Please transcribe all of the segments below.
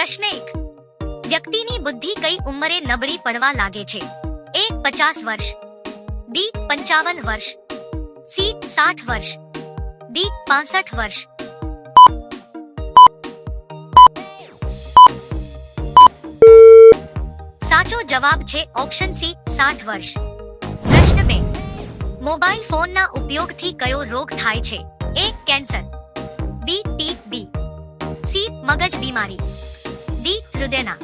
પ્રશ્ન એક. વ્યક્તિની બુદ્ધિ કઈ ઉંમરે નબળી પડવા લાગે છે? એ પચાસ વર્ષ, બી પંચાવન વર્ષ, સી સાઠ વર્ષ, ડી પાસઠ વર્ષ. સાચો જવાબ છે ઓપ્શન સી સાઠ વર્ષ. પ્રશ્ન બે. મોબાઈલ ફોનના ઉપયોગથી કયો રોગ થાય છે? A cancer, B TB C મગજ બીમારી. ડી હૃદયના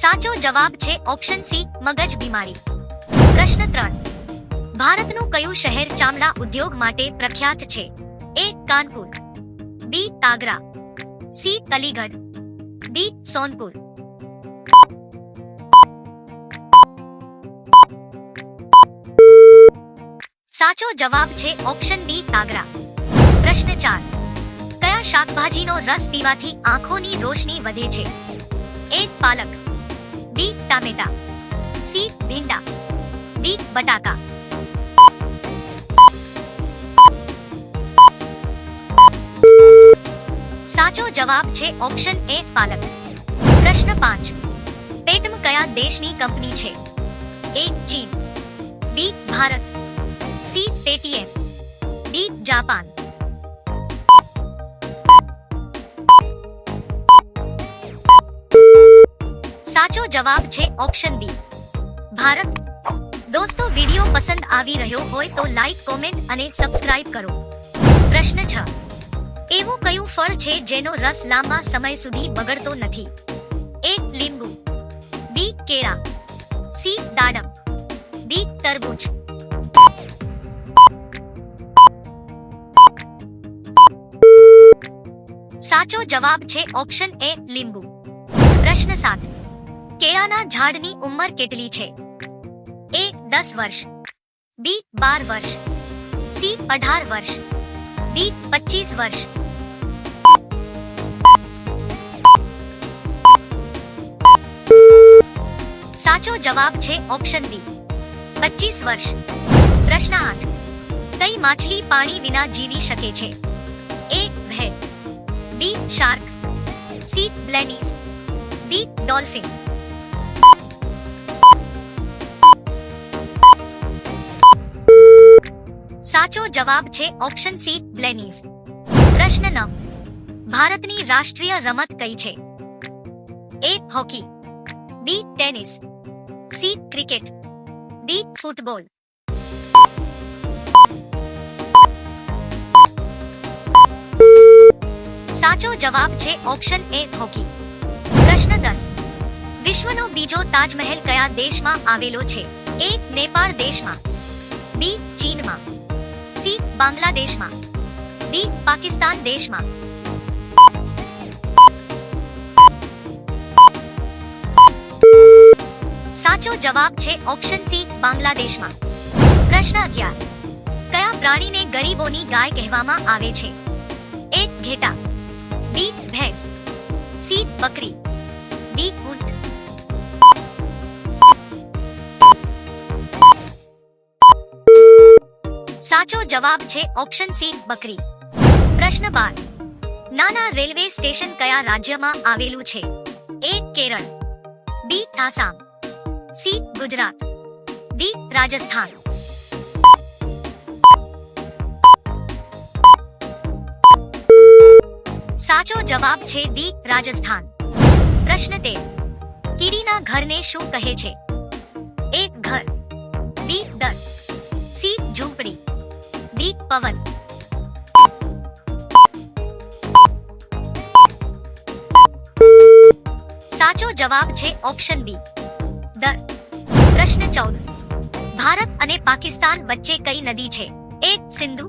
સાચો જવાબ છે ઓપ્શન સી મગજ બીમારી પ્રશ્ન ત્રણ ભારતનું કયું શહેર ચામડા ઉદ્યોગ માટે પ્રખ્યાત છે A Kanpur B Agra C Aligarh D Sonpur સાચો જવાબ છે ઓપ્શન બી આગ્રા પ્રશ્ન ચાર. કયા શાકભાજીનો રસ પીવાથી આંખોની રોશની વધે છે? એ પાલક. બી ટામેટા. સી ભીંડા. ડી બટાકા. સાચો જવાબ છે ઓપ્શન એ પાલક. પ્રશ્ન પાંચ. પેટમ કયા દેશની કંપની છે? એ ચીન. B Bharat. C Paytm D Japan સાચો જવાબ છે ઓપ્શન બી ભારત દોસ્તો વિડિયો પસંદ આવી રહ્યો હોય તો લાઈક કોમેન્ટ અને સબસ્ક્રાઇબ કરો પ્રશ્ન છ એવું કયું ફળ છે જેનો રસ લાંબા સમય સુધી બગડતો નથી એ લીંબુ બી કેળા સી દાડમ ડી તરબૂચ સાચો જવાબ છે ઓપ્શન એ લીંબુ. પ્રશ્ન સાત. કેળાના ઝાડની ઉંમર કેટલી છે? એ દસ વર્ષ. બી બાર વર્ષ. સી અઢાર વર્ષ. ડી પચીસ વર્ષ. સાચો જવાબ છે ઓપ્શન ડી પચીસ વર્ષ. પ્રશ્ન આઠ. કઈ માછલી પાણી વિના જીવી શકે છે? A whale B shark C બ્લેનીસ D dolphin સાચો જવાબ છે ઓપ્શન સી બ્લેનીઝ પ્રશ્ન નવ ભારતની રાષ્ટ્રીય રમત કઈ છે A hockey B tennis C cricket D football સાચો જવાબ છે ઓપ્શન એ હોકી. પ્રશ્ન દસ. વિશ્વનો બીજો તાજમહેલ કયા દેશમાં આવેલો છે? એ નેપાળ દેશમાં, બી ચીનમાં, સી બાંગ્લાદેશમાં, ડી પાકિસ્તાન દેશમાં. સાચો જવાબ છે ઓપ્શન સી બાંગ્લાદેશમાં. પ્રશ્ન અગિયાર. કયા પ્રાણીને ગરીબોની ગાય કહેવામાં આવે છે? એક ઘેટા બી ભેંસ સી બકરી ડી ઊંટ સાચો જવાબ છે ઓપ્શન સી, બકરી. પ્રશ્ન બાર. નાના રેલવે સ્ટેશન કયા રાજ્યમાં આવેલું છે? A, Kerala. B, Assam. C, Gujarat. D, Rajasthan. સાચો જવાબ છે ડી રાજસ્થાન પ્રશ્ન તેર કીડીના ઘરને શું કહે છે એ ઘર બી દર સી ઝૂંપડી ડી પવન સાચો જવાબ છે ઓપ્શન બી દર પ્રશ્ન ચૌદ ભારત અને પાકિસ્તાન વચ્ચે કઈ નદી છે A Sindhu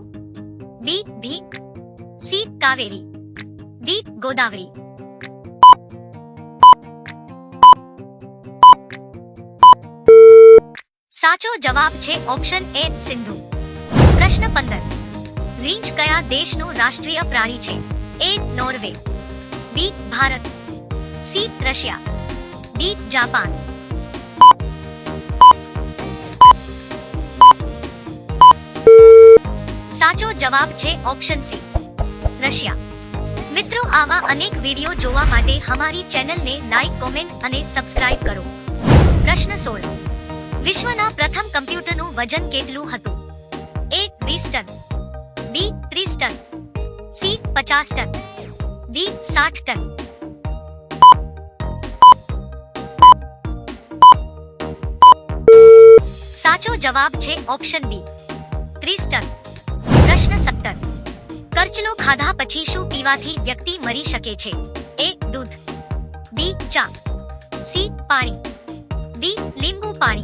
B Bhima C Kaveri D Godavari સાચો જવાબ છે ઓપ્શન એ સિંધુ પ્રશ્ન પંદર રીંછ કયા દેશનું રાષ્ટ્રીય પ્રાણી છે A Norway B Bharat C Russia D Japan સાચો જવાબ છે ઓપ્શન સી રશિયા મિત્રો, આવા અનેક વીડિયો જોવા માટે અમારી ચેનલને લાઈક કોમેન્ટ અને સબસ્ક્રાઇબ કરો. પ્રશ્ન સોળ. વિશ્વના પ્રથમ કમ્પ્યુટરનું વજન કેટલું હતું? એ વીસ ટન. બી ત્રીસ ટન. સી પચાસ ટન. ડી સાઠ ટન. સાચો જવાબ છે ઓપ્શન બી ત્રીસ ટન. પ્રશ્ન સત્તર. કરચલો ખાધા પછી શું પીવાથી વ્યક્તિ મરી શકે છે? એ, દૂધ. બી, ચા. સી, પાણી. ડી, લીંબુ પાણી.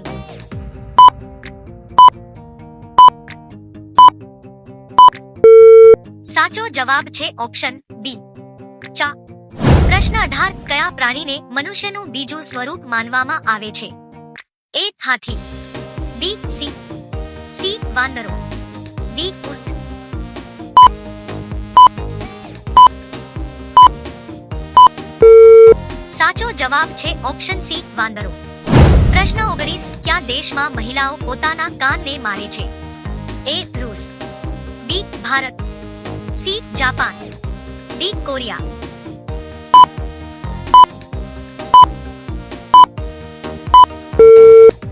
સાચો જવાબ છે ઓપ્શન બી. ચા. પ્રશ્ન અઢાર, કયા પ્રાણીને મનુષ્યનું બીજું સ્વરૂપ માનવામાં આવે છે? એ, હાથી. બી સી સી, વાંદરો. ડી ઊંટ સાચો જવાબ છે ઓપ્શન સી વાંદરો પ્રશ્ન ઓગણીસ કયા દેશમાં મહિલાઓ પોતાના કાનને મારે છે A રૂસ B Bharat C Japan D Korea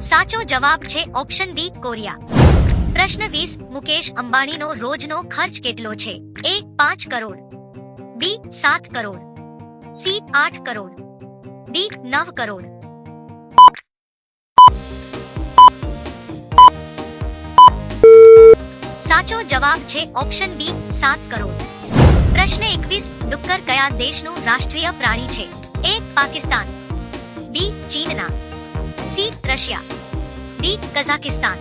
સાચો જવાબ છે ઓપ્શન ડી કોરિયા પ્રશ્ન વીસ મુકેશ અંબાણીનો રોજનો ખર્ચ કેટલો છે? એ પાંચ કરોડ બી સાત કરોડ સી આઠ કરોડ ડી નવ કરોડ સાચો જવાબ છે ઓપ્શન બી સાત કરોડ પ્રશ્ન એકવીસ ડુક્કર કયા દેશનું રાષ્ટ્રીય પ્રાણી છે એ પાકિસ્તાન બી ચીનના સી રશિયા ડી કઝાકિસ્તાન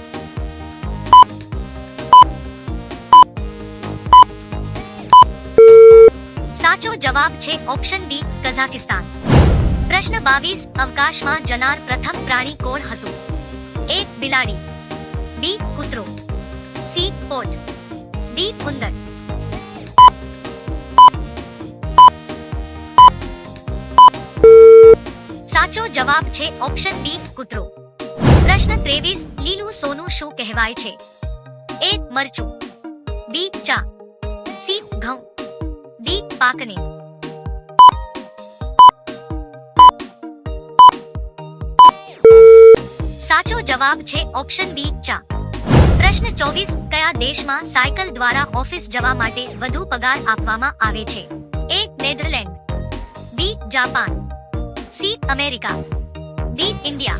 સાચો જવાબ છે ઓપ્શન ડી કઝાકિસ્તાન પ્રશ્ન બાવીસ, અવકાશમાં જનાર પ્રથમ પ્રાણી કોણ હતું? એ, બિલાડી. બી, કૂતરો. સી પોટ ડી, ઉંદર. સાચો જવાબ છે ઓપ્શન બી, કૂતરો. પ્રશ્ન ત્રેવીસ, લીલું સોનું શું કહેવાય છે? એ, મરચું. બી, ચા. સી, ઘઉં. ડી, પાકને. સાચો જવાબ છે ઓપ્શન બી ચા. પ્રશ્ન ચોવીસ, કયા દેશમાં સાયકલ દ્વારા ઓફિસ જવા માટે વધુ પગાર આપવામાં આવે છે? A, Netherland. B, Japan. C, America. D, India.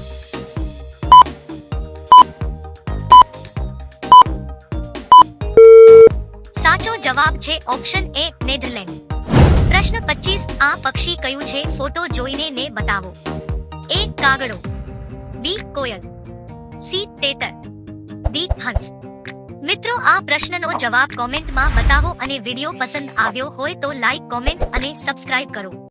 સાચો જવાબ છે ઓપ્શન એ, નેધરલેન્ડ. પ્રશ્ન 25 આ પક્ષી કયું છે? ફોટો જોઈને ને બતાવો. એ, કાગડો. બી કોયલ. સી તેતર. ડી હંસ. મિત્રો, આ પ્રશ્નનો જવાબ કોમેન્ટમાં બતાવો અને વીડિયો પસંદ આવ્યો હોય તો લાઈક, કોમેન્ટ અને સબસ્ક્રાઇબ કરો.